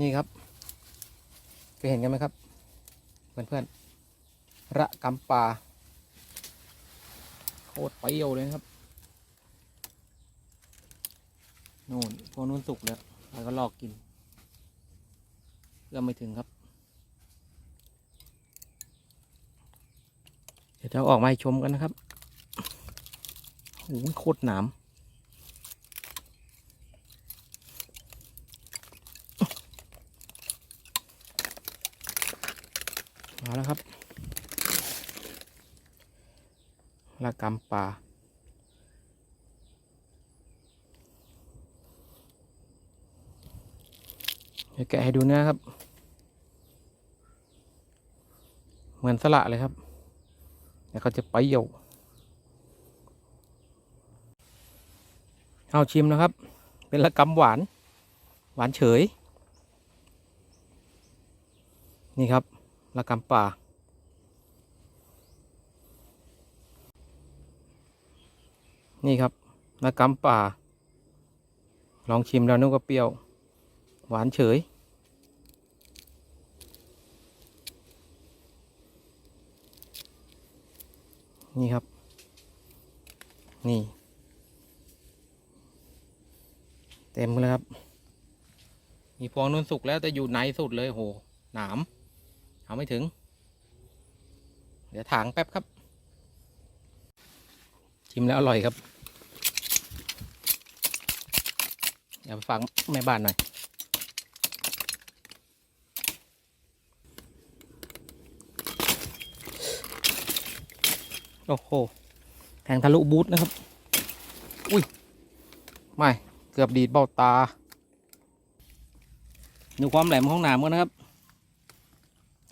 นี่ครับเคยเห็นกันไหมครับ เพื่อนๆระกำปลาโคตรเปรี้ยวเลยครับนู่นพวกนู้นสุกแล้วแล้วก็ลอกกินเอื้อมไม่ถึงครับ เดี๋ยวจะเอาออกมาชมกันนะครับโอ้โหโคตรหนาม มาแล้วครับละกำปลาเดี๋ยวแกะให้ดูเนื้อครับ เหมือนสละเลยครับแต่เขาจะไปเหี่ยวเอาชิมนะครับ เป็นละกำหวาน หวานเฉย นี่ครับ ละกำป่า นี่ครับละกำป่า ลองชิมแล้วนึกว่าเปรี้ยว หวานเฉย นี่ครับ นี่ เต็มเลยครับ มีพวงนุ่นสุกแล้วแต่อยู่ในสุดเลยโห หนาม เอาไม่ถึง เดี๋ยวถางแป๊บครับ ชิมแล้วอร่อยครับ เดี๋ยวไปฟังแม่บ้านหน่อย โอ้โห แทงทะลุบูทนะครับ อุ้ย ไม่ เกือบดีดเบ้าตา ดูความแหลมของหนามกันนะครับ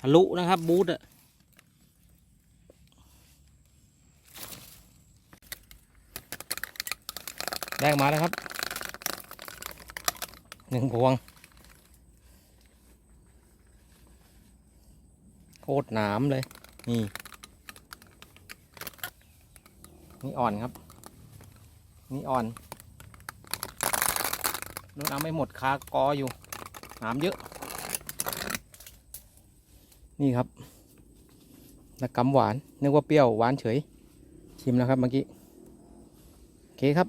ทะลุนะครับบูทอะแดงมาแล้วครับหนึ่งพวงโคตรหนามเลย นี่ นี่อ่อนครับ นี่อ่อนนู้นเอาไม่หมดคากออยู่หนามเยอะ นี่ครับนะกำหวานนึกว่าเปรี้ยวหวานเฉยชิมแล้วครับเมื่อกี้โอเคครับ